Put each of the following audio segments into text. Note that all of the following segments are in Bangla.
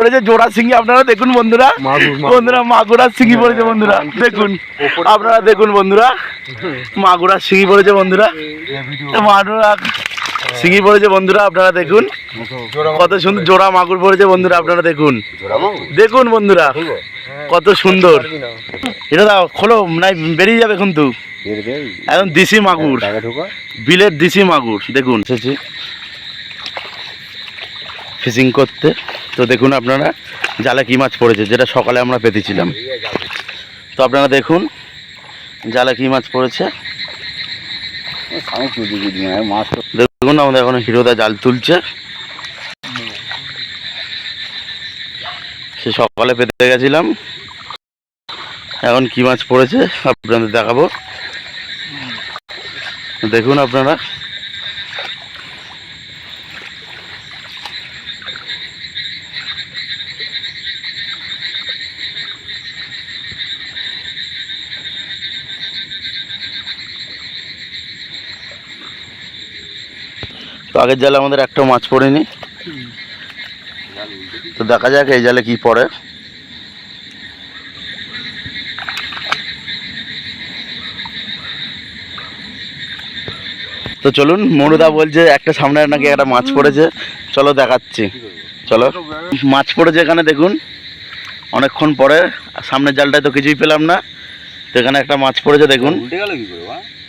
পড়েছে জোড়া সিঙ্গি আপনারা দেখুন বন্ধুরা। বন্ধুরা মাগুরা সিঙ্গি পড়েছে বন্ধুরা। দেখুন আপনারা দেখুন বন্ধুরা। মাগুরা সিঙ্গি পড়েছে বন্ধুরা। মাগুরা সিঙ্গি পড়েছে বন্ধুরা আপনারা দেখুন। কত সুন্দর জোড়া মাগুর পড়েছে বন্ধুরা আপনারা দেখুন। দেখুন বন্ধুরা কত সুন্দর। এটা দাও খোলো নাই বেরিয়ে যাবে কিন্তু এখন দেশি মাগুর। বিলের দেশি মাগুর দেখুন। ফিশিং করতে। তো দেখুন আপনারা জালে কি মাছ পড়েছে, যেটা সকালে আমরা পেতেছিলাম। তো আপনারা দেখুন জালে কি মাছ পড়েছে। দেখুন আমাদের এখন হিরোদা জাল তুলছে। সে সকালে পেতে গেছিলাম। এখন কি মাছ পড়েছে আপনাদের দেখাবো। দেখুন আপনারা। আগের জালে আমাদের একটা মাছ পড়েনি। তো দেখা যাক এই জালে কি পড়ে। তো চলুন মরুদা বলছে একটা সামনে নাকি একটা মাছ পড়েছে। চলো দেখাচ্ছি। চলো। মাছ পড়েছে এখানে দেখুন। অনেকক্ষণ পরে সামনের জালটায় তো কিছুই পেলাম না। তো এখানে একটা মাছ পড়েছে দেখুন।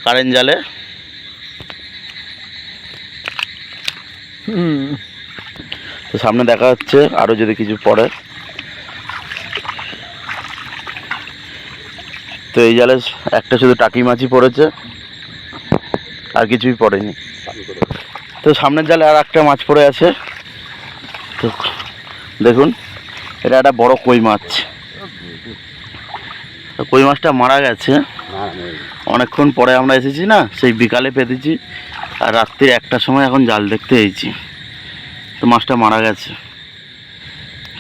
কারেন্ট জালে। তো সামনে দেখা হচ্ছে আরও যদি কিছু পড়ে। তো এই জালে একটা শুধু টাকি মাছই পড়েছে আর কিছুই পড়েনি। তো সামনের জালে আর একটা মাছ পড়ে আছে। তো দেখুন এটা একটা বড় কই মাছ। তো কই মাছটা মারা গেছে। অনেকক্ষণ পরে আমরা এসেছি না সেই বিকালে পেতেছি। আর রাত্রির একটার সময় এখন জাল দেখতে এসেছি। তো মাছটা মারা গেছে।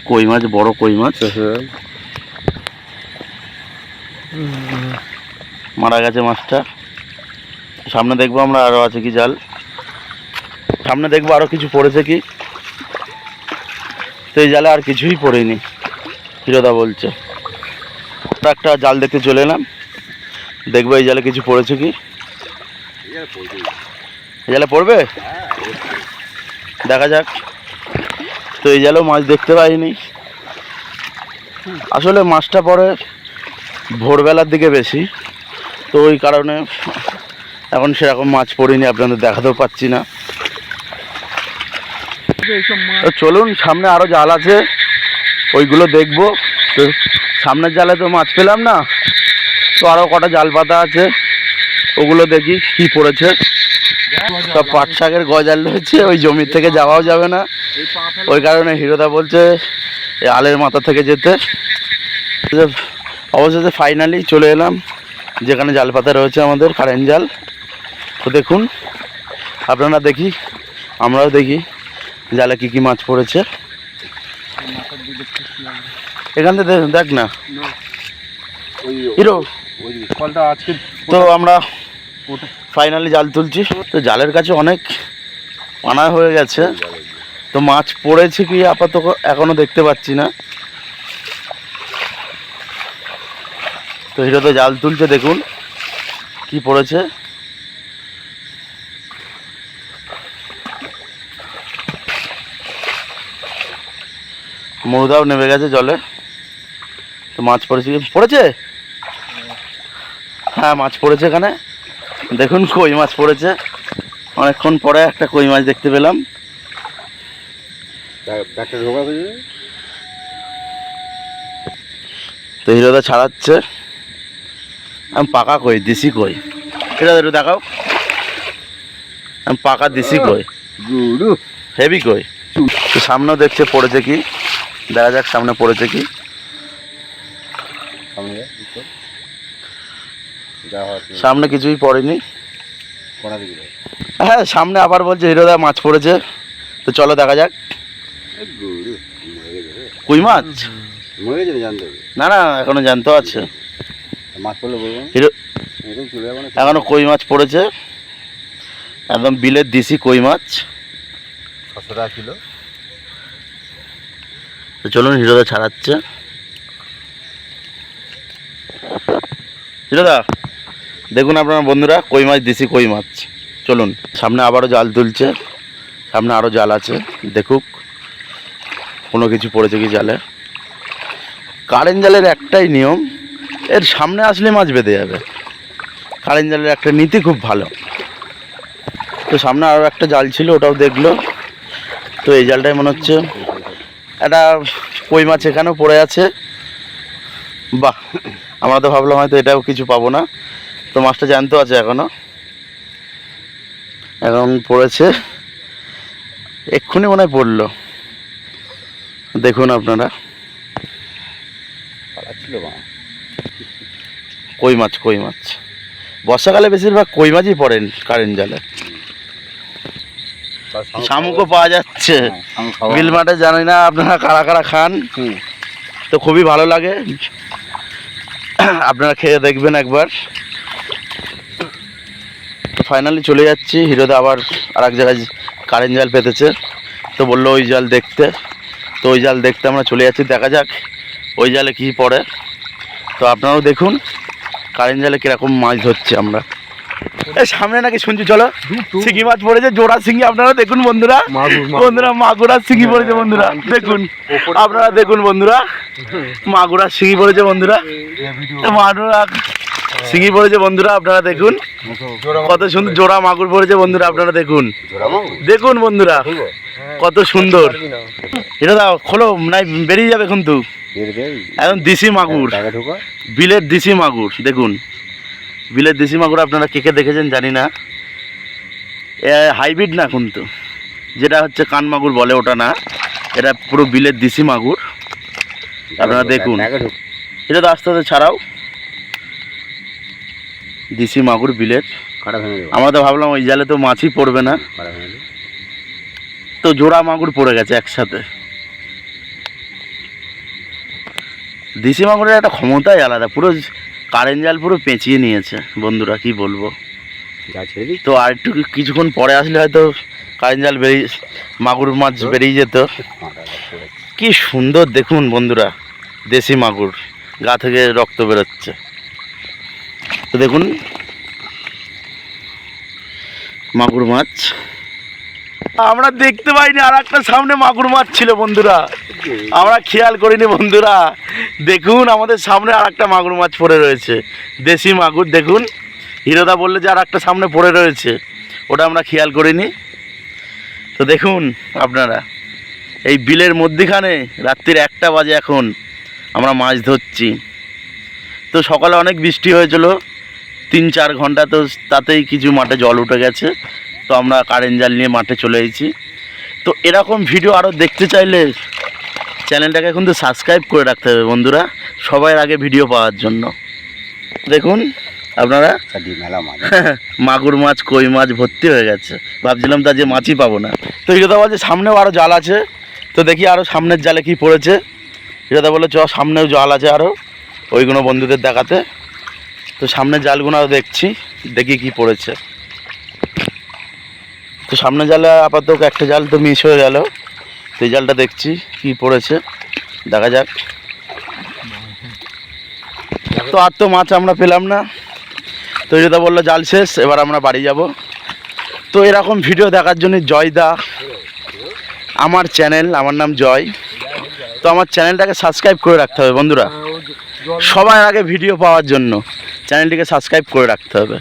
কই মাছ? বড় কই মাছ? মারা গেছে মাছটা। সামনে দেখব আমরা আরও আছে কি জাল। সামনে দেখব আরও কিছু পড়েছে কি। তো এই জালে আর কিছুই পড়েনি, হিরোদা বলছে। একটা জাল দেখতে চলে এলাম। দেখব এই জালে কিছু পড়েছে কি। জালে পড়বে? দেখা যাক। তো এই জালেও মাছ দেখতে পাইনি। আসলে মাছটা পড়ে ভোরবেলার দিকে বেশি। তো ওই কারণে এখন সেরকম মাছ পড়িনি, আপনাদের দেখাতেও পাচ্ছি না। চলুন, সামনে আরও জাল আছে। ওইগুলো দেখব। তো সামনের জালে তো মাছ পেলাম না। তো আরও কটা জাল পাতা আছে। ওগুলো দেখি কি পড়েছে। সব পাট শাকের গজাল রয়েছে ওই জমির থেকে যাওয়াও যাবে না। ওই কারণে হিরোদা বলছে আলের মাথা থেকে যেতে। অবশেষে ফাইনালি চলে এলাম যেখানে জাল পাতা রয়েছে আমাদের কারেন্ট জাল। তো দেখুন আপনারা দেখি আমরাও দেখি জালে কী কী মাছ পড়েছে। এখান থেকে দেখ- দেখ না। হিরো তো আমরা ফাইনালি জাল তুলছি তো জালের কাছে অনেক পানা হয়ে গেছে। তো মাছ পড়েছে কি আপাতত এখনও দেখতে পাচ্ছি না। তো হিরো তো জাল তুলছে, দেখুন কি পড়েছে। মরুদাও নেমে গেছে জলে। তো মাছ পড়েছে পড়েছে? হ্যাঁ মাছ পড়েছে এখানে। দেখুন কই মাছ পড়েছে। অনেকক্ষণ পরে একটা কই মাছ দেখতে পেলাম। তো হিরোদা ছাড়াচ্ছে। আমি পাকা কই দেশি কই? এটা একটু দেখাও। আমি পাকা দেশি কই। হেভি কই। তো সামনেও দেখছে পড়েছে কি? দেখা যাক সামনে পড়েছে কি। সামনে কিছুই পড়েনি। হ্যাঁ সামনে আবার বলছে হিরোদা মাছ পড়েছে। তো চলো দেখা যাক। কই মাছ? না না এখনও জানতে আছে। এখনও কই মাছ পড়েছে? একদম বিলের দেশি কই মাছ। ছশো টাকা কিলো। তো চলুন হিরোদা ছাড়াচ্ছে। হিরোদা দেখুন আপনার বন্ধুরা, কই মাছ দিছি কই মাছ। চলুন, সামনে আবারও জাল তুলছে, সামনে আরও জাল আছে, দেখুক, কোনো কিছু পড়েছে কি জালে। কারেন্ট জালের একটাই নিয়ম, এর সামনে আসলে মাছ বেঁধে যাবে। কারেন্ট জালের একটা নীতি খুব ভালো। তো সামনে আরও একটা জাল ছিল, ওটাও দেখল। তো এই জালটাই মনে হচ্ছে, একটা কই মাছ এখানেও পড়ে আছে। বাহ, আমরা তো ভাবলাম হয়তো এটাও কিছু পাবো না। তো মাছটা জ্যান্ত আছে এখনও? এখন পড়েছে। এক্ষুনি মনে হয় পড়ল। দেখুন আপনারা। কই মাছ কই মাছ? বর্ষাকালে বেশিরভাগ কই মাছই পড়েন কারেন্ট জালে। শামুকও পাওয়া যাচ্ছে। হ্যাঁ, বিল মাঠে জানি না আপনারা কারা কারা খান। তো খুবই ভালো লাগে। আপনারা খেয়ে দেখবেন একবার। ফাইনালি চলে যাচ্ছি। হিরোদা আবার আর এক জায়গায় কারেন্ট জাল পেতেছে। তো বলল ওই জাল দেখতে। তো ওই জাল দেখতে আমরা চলে যাচ্ছি। দেখা যাক ওই জালে কী পড়ে। তো আপনারাও দেখুন কারেন্ট জালে কীরকম মাছ ধরছি আমরা। এই সামনে নাকি শুনছি চলো। সিঙ্গি মাছ পড়েছে জোড়া সিঙ্গি আপনারা দেখুন বন্ধুরা। বন্ধুরা মাগুরা সিঙ্গি পড়েছে বন্ধুরা। দেখুন আপনারা দেখুন বন্ধুরা। মাগুরা সিঙ্গি পড়েছে বন্ধুরা। মাগুরা সিঙ্গি পড়েছে বন্ধুরা, আপনারা দেখুন। কত সুন্দর জোড়া মাগুর পড়েছে বন্ধুরা, আপনারা দেখুন। দেখুন বন্ধুরা, কত সুন্দর। এটা দাও, খোলো, নাই, বেরিয়ে যাবে কিন্তু। একদম দেশি মাগুর। বিলের দেশি মাগুর, দেখুন। বিলের দেশি মাগুর আপনারা কে কে দেখেছেন জানি না। হাইব্রিড না কিন্তু। যেটা হচ্ছে কান মাগুর বলে, ওটা না। এটা পুরো বিলের দেশি মাগুর। আপনারা দেখুন। এটা তো আস্তে আস্তে ছাড়াও। দেশি মাগুর বিলের। আমরা তো ভাবলাম ওই জালে তো মাছই পড়বে না। তো জোড়া মাগুর পড়ে গেছে একসাথে। দেশি মাগুরের একটা ক্ষমতাই আলাদা পুরো কারেন্ট জাল পুরো পেঁচিয়ে নিয়েছে। বন্ধুরা কি বলব? তো আর একটু কিছুক্ষণ পরে আসলে হয়তো কারেন্ট জাল বেরিয়ে মাগুর মাছ বেরিয়ে যেত। কি সুন্দর দেখুন বন্ধুরা দেশি মাগুর গা থেকে রক্ত বেরোচ্ছে। তো দেখুন, মাগুর মাছ। আমরা দেখতে পাইনি আর একটা সামনে মাগুর মাছ ছিল বন্ধুরা। আমরা খেয়াল করিনি বন্ধুরা। দেখুন, আমাদের সামনে আর একটা মাগুর মাছ পড়ে রয়েছে। দেশি মাগুর, দেখুন। হিরোদা বললে যে আর একটা সামনে পড়ে রয়েছে। ওটা আমরা খেয়াল করিনি। তো দেখুন আপনারা, এই বিলের মধ্যিখানে রাত্রির একটা বাজে এখন। আমরা মাছ ধরছি। তো সকালে অনেক বৃষ্টি হয়েছিল। তিন চার ঘণ্টা তো তাতেই কিছু মাঠে জল উঠে গেছে। তো আমরা কারেন্ট জাল নিয়ে মাঠে চলে এসেছি। তো এরকম ভিডিও আরও দেখতে চাইলে চ্যানেলটাকে কিন্তু সাবস্ক্রাইব করে রাখতে হবে বন্ধুরা। সবার আগে ভিডিও পাওয়ার জন্য। দেখুন আপনারা? মাগুর মাছ কই মাছ ভর্তি হয়ে গেছে। ভাবছিলাম তা যে মাছই পাবো না। তো হিরোদা বলছে সামনেও আরও জাল আছে। তো দেখি আরও সামনের জালে কি পড়েছে। হিরোদা বলল চ সামনেও জাল আছে আরও ওইগুলো বন্ধুদের দেখাতে। তো সামনের জালগুলো আরও দেখছি, দেখি কি পড়েছে। তো সামনের জালে আপাতত একটা জাল তো মিস হয়ে গেল। তো এই জালটা দেখছি কি পড়েছে, দেখা যাক। তো আর তো মাছ আমরা পেলাম না। তো যেটা বলল জাল শেষ, এবার আমরা বাড়ি যাব। তো এরকম ভিডিও দেখার জন্য জয় দা আমার চ্যানেল আমার নাম জয়। তো আমার চ্যানেলটাকে সাবস্ক্রাইব করে রাখতে হবে বন্ধুরা। সবার আগে ভিডিও পাওয়ার জন্য। চ্যানেলটিকে সাবস্ক্রাইব করে রাখতে হবে।